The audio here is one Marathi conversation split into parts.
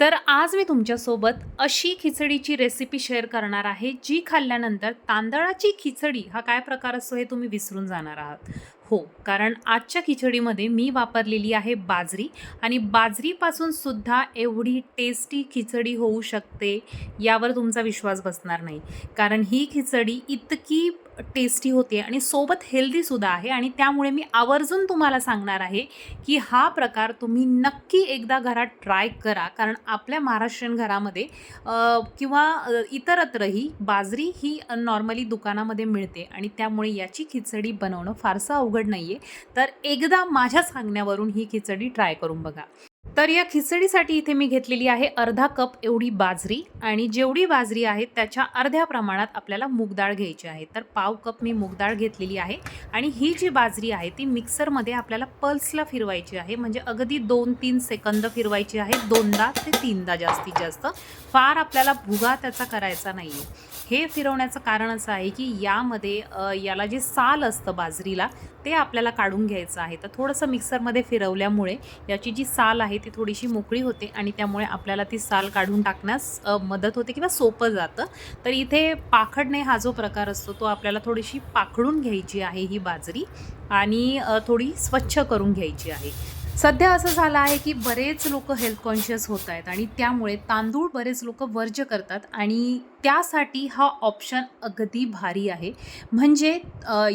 तर आज मी तुमच्यासोबत अशी खिचडीची रेसिपी शेअर करणार आहे जी खाल्ल्यानंतर तांदळाची खिचडी हा काय प्रकार असतो हे तुम्ही विसरून जाणार आहात. हो कारण आजच्या खिचडीमध्ये मी वापरलेली आहे बाजरी आणि बाजरीपासून सुद्धा एवढी टेस्टी खिचडी होऊ शकते यावर तुमचा विश्वास बसणार नाही. कारण ही खिचडी इतकी टेस्टी होते आणि सोबत हेल्दीसुद्धा आहे. आणि त्यामुळे मी आवर्जून तुम्हाला सांगणार आहे की हा प्रकार तुम्ही नक्की एकदा घरात ट्राय करा. कारण आपल्या महाराष्ट्रीयन घरामध्ये किंवा इतरत्रही बाजरी ही नॉर्मली दुकानामध्ये मिळते. आणि त्यामुळे याची खिचडी बनवणं फारसं अवघड नाही आहे तर एकदा माझ्या सांगण्यावरून ही खिचडी ट्राय करून बघा. तर या खिचडीसाठी इथे मी घेतलेली आहे अर्धा कप एवढी बाजरी आणि जेवढी बाजरी आहे त्याच्या अर्ध्या प्रमाणात आपल्याला मूगडाळ घ्यायची आहे. तर पाव कप मी मूगडाळ घेतलेली आहे आणि ही जी बाजरी आहे ती मिक्सरमध्ये आपल्याला पल्सला फिरवायची आहे. म्हणजे अगदी दोन तीन सेकंद फिरवायची आहे. दोनदा ते तीनदा जास्तीत जास्त. फार आपल्याला भुगा त्याचा करायचा नाही आहे हे फिरवण्याचं कारण असं आहे की यामध्ये याला जे साल असतं बाजरीला ते आपल्याला काढून घ्यायचं आहे. तर थोडंसं मिक्सरमध्ये फिरवल्यामुळे याची जी साल आहे ती थोडीशी मोकळी होते आणि त्यामुळे आपल्याला ती साल काढून टाकण्यास मदत होते किंवा सोपं जातं. तर इथे पाखडणे हा जो प्रकार असतो तो आपल्याला थोडीशी पाखडून घ्यायची आहे ही बाजरी आणि थोडी स्वच्छ करून घ्यायची आहे. सध्या असं झालं आहे की बरेच लोक हेल्थ कॉन्शियस होत आहेत आणि त्यामुळे तांदूळ बरेच लोक वर्ज्य करतात आणि त्यासाठी हा ऑप्शन अगदी भारी आहे. म्हणजे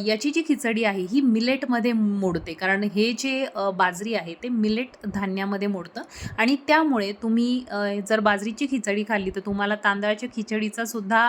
याची जी खिचडी आहे ही मिलेटमध्ये मोडते. कारण हे जे बाजरी आहे ते मिलेट धान्यामध्ये मोडतं. आणि त्यामुळे तुम्ही जर बाजरीची खिचडी खाल्ली तर तुम्हाला तांदळाच्या खिचडीचा सुद्धा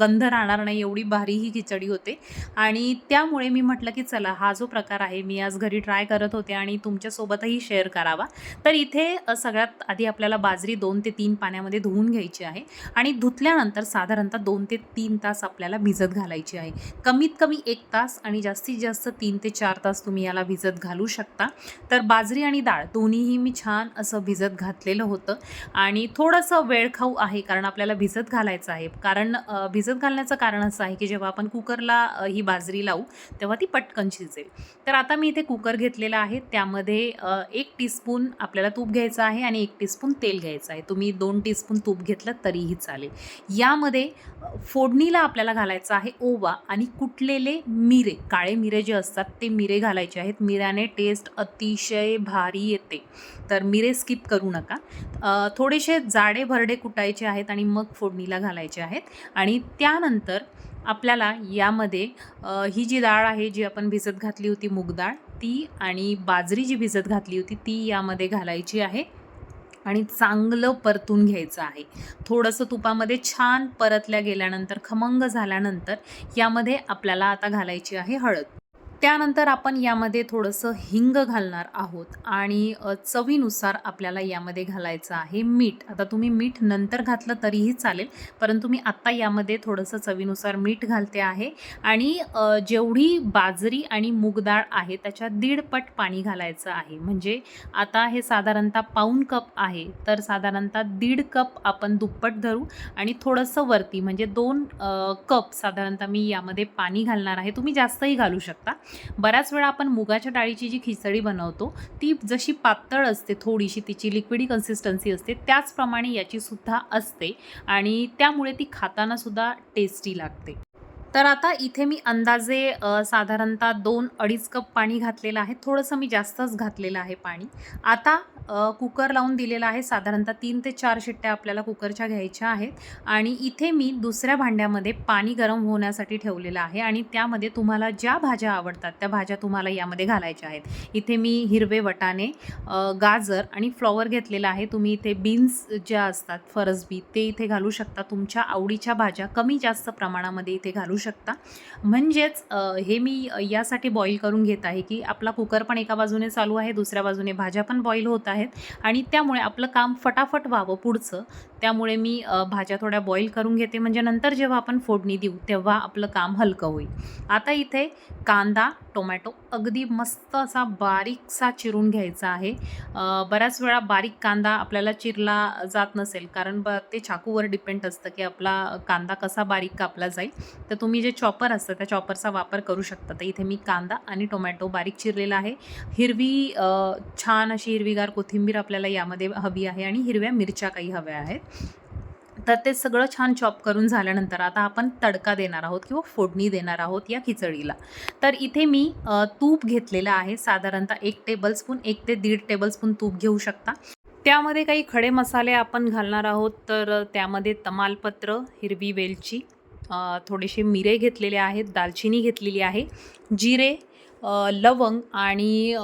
गंध राहणार नाही एवढी भारी ही खिचडी होते. आणि त्यामुळे मी म्हटलं की चला हा जो प्रकार आहे मी आज घरी ट्राय करत होते आणि तुमच्यासोबतही शेअर करावा. तर इथे सगळ्यात आधी आपल्याला बाजरी दोन ते तीन पाण्यामध्ये धुवून घ्यायची आहे. आणि धुतल्या त्यानंतर साधारणतः दोन ते तीन तास आपल्याला भिजत घालायची आहे. कमीत कमी एक तास आणि जास्तीत जास्त तीन ते चार तास तुम्ही याला भिजत घालू शकता. तर बाजरी आणि डाळ दोन्हीही मी छान असं भिजत घातलेलं होतं. आणि थोडंसं वेळखाऊ आहे कारण आपल्याला भिजत घालायचं आहे. कारण भिजत घालण्याचं कारण असं आहे की जेव्हा आपण कुकरला ही बाजरी लावू तेव्हा ती पटकन शिजेल. तर आता मी इथे कुकर घेतलेला आहे. त्यामध्ये एक टीस्पून आपल्याला तूप घ्यायचं आहे आणि एक टीस्पून तेल घ्यायचं आहे. तुम्ही दोन टीस्पून तूप घेतलं तरीही चालेल. यामध्ये फोडणीला आपल्याला घालायचं आहे ओवा आणि कुटलेले मिरे काळे मिरे जे असतात ते मिरे घालायचे आहेत. मिऱ्याने टेस्ट अतिशय भारी येते. तर मिरे स्किप करू नका. थोडेसे जाडे भरडे कुटायचे आहेत आणि मग फोडणीला घालायचे आहेत. आणि त्यानंतर आपल्याला यामध्ये ही जी डाळ आहे जी आपण भिजत घातली होती मूग डाळ ती आणि बाजरी जी भिजत घातली होती ती यामध्ये घालायची आहे. आणि चांगलं परतून घ्यायचं आहे. थोडंसं तुपामध्ये छान परतल्या गेल्यानंतर खमंग झाल्यानंतर यामध्ये आपल्याला आता घालायची आहे हळद. त्यानंतर आपण यामध्ये थोडंसं हिंग घालणार आहोत आणि चवीनुसार आपल्याला यामध्ये घालायचं आहे मीठ. आता तुम्ही मीठ नंतर घातलं तरीही चालेल परंतु मी आत्ता यामध्ये थोडंसं चवीनुसार मीठ घालते आहे आणि जेवढी बाजरी आणि मूगडाळ आहे त्याच्या दीडपट पाणी घालायचं आहे. म्हणजे आता हे साधारणतः पाऊण कप आहे तर साधारणतः दीड कप आपण दुप्पट धरू आणि थोडंसं वरती म्हणजे दोन कप साधारणतः मी यामध्ये पाणी घालणार आहे. तुम्ही जास्तही घालू शकता. बऱ्याच वेळा आपण मुगाच्या डाळीची जी खिचडी बनवतो ती जशी पातळ असते थोडीशी तिची लिक्विडी कन्सिस्टन्सी असते त्याचप्रमाणे याचीसुद्धा असते आणि त्यामुळे ती खातानासुद्धा टेस्टी लागते. तर आता इथे मी अंदाजे साधारणतः दोन अडीच कप पाणी घातलेलं आहे. थोडंसं मी जास्तच घातलेलं आहे पाणी. आता कुकर लावून दिलेला आहे. साधारणतः तीन ते चार शिट्ट्या आपल्याला कुकरच्या घ्यायच्या आहेत. आणि इथे मी दुसऱ्या भांड्यामध्ये पाणी गरम होण्यासाठी ठेवलेलं आहे. आणि त्यामध्ये तुम्हाला ज्या भाज्या आवडतात त्या भाज्या तुम्हाला यामध्ये घालायच्या आहेत. इथे मी हिरवे वटाणे गाजर आणि फ्लॉवर घेतलेला आहे. तुम्ही इथे बीन्स ज्या असतात फरसबी ते इथे घालू शकता. तुमच्या आवडीच्या भाज्या कमी जास्त प्रमाणामध्ये इथे घालू शकता. म्हणजेच हे मी यासाठी बॉईल करून घेत आहे की आपला कुकर पण एका बाजूने चालू आहे दुसऱ्या बाजूने भाज्या पण बॉईल होत आहेत. आणि त्यामुळे आपलं काम फटाफट व्हावं पुढचं. त्यामुळे मी भाज्या थोड्या बॉईल करून घेते. म्हणजे नंतर जेव्हा आपण फोडणी देऊ तेव्हा आपलं काम हलकं होईल. आता इथे कांदा टोमॅटो अगदी मस्त असा बारीकसा चिरून घ्यायचा आहे. बऱ्याच वेळा बारीक कांदा आपल्याला चिरला जात नसेल कारण ब ते चाकूवर डिपेंड असतं की आपला कांदा कसा बारीक कापला जाईल. तर तुम्ही जे चॉपर असतं त्या चॉपरचा वापर करू शकता. तर इथे मी कांदा आणि टोमॅटो बारीक चिरलेला आहे. हिरवी छान अशी हिरवीगार कोथिंबीर आपल्याला यामध्ये हवी आहे आणि हिरव्या मिरच्या काही हव्या आहेत. तर ते सगळं छान चॉप करून झाल्यानंतर आता आपण तडका देणार आहोत किंवा फोडणी देणार आहोत या खिचडीला. तर इथे मी तूप घेतलेलं आहे. साधारणतः एक टेबलस्पून एक ते दीड टेबलस्पून तूप घेऊ शकता. त्यामध्ये काही खडे मसाले आपण घालणार आहोत. तर त्यामध्ये तमालपत्र हिरवी वेलची थोडेसे मिरे घेतलेले आहेत. दालचिनी घेतलेली आहे. जिरे लवंग आणि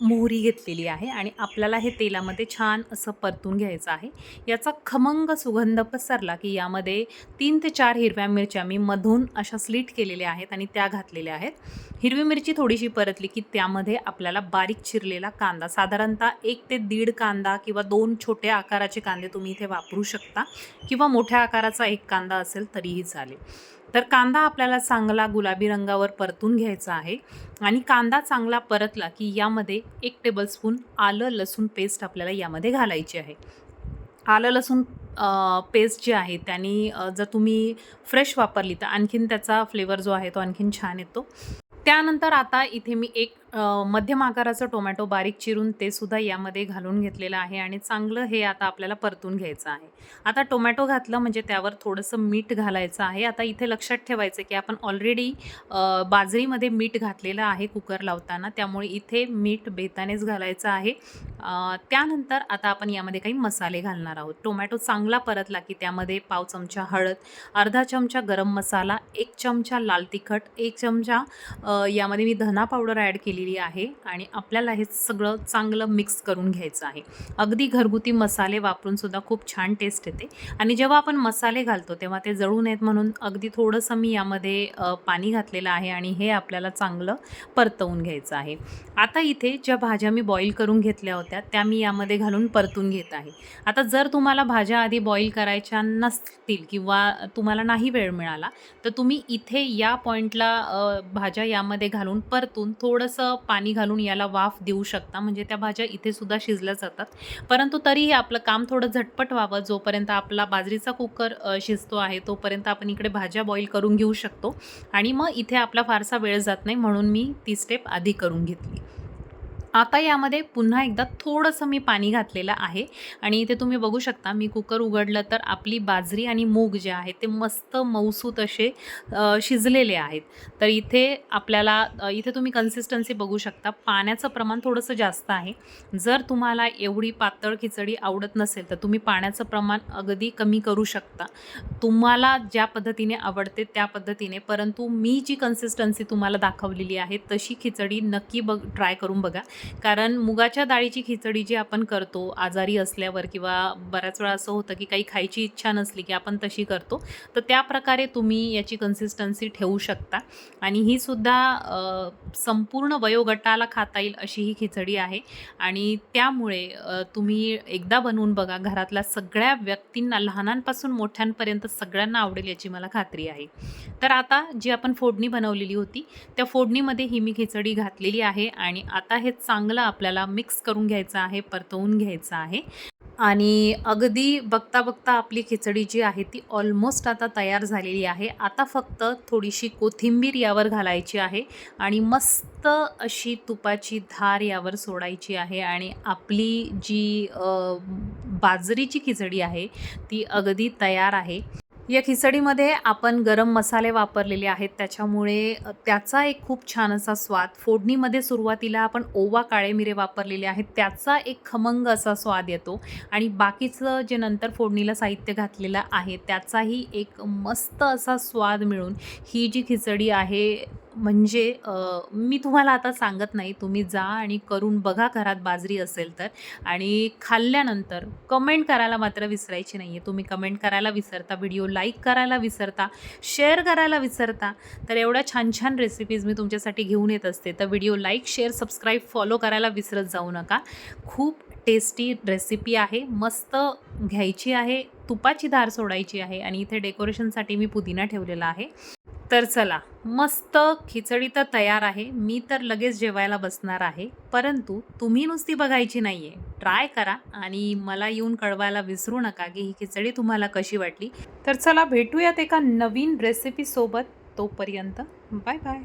मोहरी घेतलेली आहे आणि आपल्याला हे तेलामध्ये छान असं परतून घ्यायचं आहे. याचा खमंग सुगंध पसरला की यामध्ये तीन ते चार हिरव्या मिरच्या मी मधून अशा स्लीट केलेल्या आहेत आणि त्या घातलेल्या आहेत. हिरवी मिरची थोडीशी परतली की त्यामध्ये आपल्याला बारीक चिरलेला कांदा साधारणतः एक ते दीड कांदा किंवा दोन छोट्या आकाराचे कांदे तुम्ही इथे वापरू शकता किंवा मोठ्या आकाराचा एक कांदा असेल तरीही चालेल. तर कांदा आपल्याला चांगला गुलाबी रंगावर परतून घ्यायचा आहे. आणि कांदा चांगला परतला की यामध्ये एक टेबलस्पून आलं लसूण पेस्ट आपल्याला यामध्ये घालायची आहे. आलं लसूण पेस्ट जी आहे त्यांनी जर तुम्ही फ्रेश वापरली तर आणखीन त्याचा फ्लेवर जो आहे तो आणखीन छान येतो. त्यानंतर आता इथे मी एक मध्यम आकाराचं टोमॅटो बारीक चिरून ते सुद्धा यामध्ये घालून घेतलेलं आहे आणि चांगलं हे आता आपल्याला परतून घ्यायचं आहे. आता टोमॅटो घातलं म्हणजे त्यावर थोडंसं मीठ घालायचं आहे. आता इथे लक्षात ठेवायचं की आपण ऑलरेडी बाजरीमध्ये मीठ घातलेलं आहे कुकर लावताना. त्यामुळे इथे मीठ बेतानेच घालायचं आहे. त्यानंतर आता आपण यामध्ये काही मसाले घालणार आहोत. टोमॅटो चांगला परतला की त्यामध्ये पाव चमचा हळद अर्धा चमचा गरम मसाला एक चमचा लाल तिखट एक चमचा यामध्ये मी धना पावडर ॲड केली केलेली आहे आणि आपल्याला हे सगळं चांगलं मिक्स करून घ्यायचं आहे. अगदी घरगुती मसाले वापरून सुद्धा खूप छान टेस्ट येते. आणि जेव्हा आपण मसाले घालतो तेव्हा ते जळू नयेत म्हणून अगदी थोडंसं मी यामध्ये पाणी घातलेलं आहे आणि हे आपल्याला चांगलं परतवून घ्यायचं आहे. आता इथे ज्या भाज्या मी बॉईल करून घेतल्या होत्या त्या मी यामध्ये घालून परतून घेत आहे. आता जर तुम्हाला भाज्या आधी बॉईल करायच्या नसतील किंवा तुम्हाला नाही वेळ मिळाला तर तुम्ही इथे या पॉईंटला भाज्या यामध्ये घालून परतून थोडंसं पाणी घालून याला वाफ देऊ शकता. म्हणजे त्या भाज्या इथे सुद्धा शिजल्या जातात. परंतु तरीही आपलं काम थोडं झटपट व्हावं. जोपर्यंत आपला बाजरीचा कुकर शिजतो आहे तोपर्यंत आपण इकडे भाज्या बॉईल करून घेऊ शकतो. आणि मग इथे आपला फारसा वेळ जात नाही. म्हणून मी ती स्टेप आधी करून घेतली. आता यामध्ये पुन्हा एकदा थोडंसं मी पाणी घातलेलं आहे. आणि इथे तुम्ही बघू शकता मी कुकर उघडलं तर आपली बाजरी आणि मूग जे आहे ते मस्त मऊसूत असे शिजलेले आहेत. तर इथे आपल्याला इथे तुम्ही कन्सिस्टन्सी बघू शकता. पाण्याचं प्रमाण थोडंसं जास्त आहे. जर तुम्हाला एवढी पातळ खिचडी आवडत नसेल तर तुम्ही पाण्याचं प्रमाण अगदी कमी करू शकता. तुम्हाला ज्या पद्धतीने आवडते त्या पद्धतीने. परंतु मी जी कन्सिस्टन्सी तुम्हाला दाखवलेली आहे तशी खिचडी नक्की बघ ट्राय करून बघा. कारण मुगाच्या डाळीची खिचडी जी आपण करतो आजारी असल्यावर किंवा बऱ्याच वेळा असं होतं की काही खायची इच्छा नसली की आपण तशी करतो तर त्या प्रकारे तुम्ही याची कन्सिस्टन्सी ठेवू शकता. आणि ही सुद्धा संपूर्ण वयोगटाला खाता येईल अशी ही खिचडी आहे. आणि त्यामुळे तुम्ही एकदा बनवून बघा घरातल्या सगळ्या व्यक्तींना लहानांपासून मोठ्यांपर्यंत सगळ्यांना आवडेल याची मला खात्री आहे. तर आता जी आपण फोडणी बनवलेली होती त्या फोडणीमध्ये ही मी खिचडी घातलेली आहे आणि आता हे चांगलं आपल्याला मिक्स करून घ्यायचं आहे परतवून घ्यायचं आहे. आणि अगदी बघता बघता आपली खिचडी जी आहे ती ऑलमोस्ट आता तयार झालेली आहे. आता फक्त थोडीशी कोथिंबीर यावर घालायची आहे आणि मस्त अशी तुपाची धार यावर सोडायची आहे आणि आपली जी बाजरीची खिचडी आहे ती अगदी तयार आहे. या खिचडीमध्ये आपण गरम मसाले वापरलेले आहेत. त्याच्यामुळे त्याचा एक खूप छान असा स्वाद फोडणीमध्ये सुरुवातीला आपण ओवा काळे मिरे वापरलेले आहेत. त्याचा एक खमंग असा स्वाद येतो आणि बाकीचं जे नंतर फोडणीला साहित्य घातलेलं आहे त्याचाही एक मस्त असा स्वाद मिळून ही जी खिचडी आहे म्हणजे मी तुम्हाला आता सांगत नाही तुम्ही जा आणि करून बघा घरात बाजरी असेल तर. आणि खाल्ल्यानंतर कमेंट करायला मात्र विसरायची नाही आहे तुम्ही कमेंट करायला विसरता व्हिडिओ लाईक करायला विसरता शेअर करायला विसरता तर एवढ्या छान छान रेसिपीज मी तुमच्यासाठी घेऊन येत असते. तर video like share subscribe follow करायला विसरत जाऊ नका. खूप टेस्टी रेसिपी आहे. मस्त घ्यायची आहे. तुपाची धार सोडायची आहे आणि इथे डेकोरेशनसाठी मी पुदिना ठेवलेला आहे. तर चला मस्त खिचडी तर तयार आहे. मी तर लगेच जेवायला बसणार आहे. परंतु तुम्ही नुसती बघायची नाही आहे ट्राय करा आणि मला येऊन कळवायला विसरू नका की ही खिचडी तुम्हाला कशी वाटली. तर चला भेटूयात एका नवीन रेसिपीसोबत तोपर्यंत बाय बाय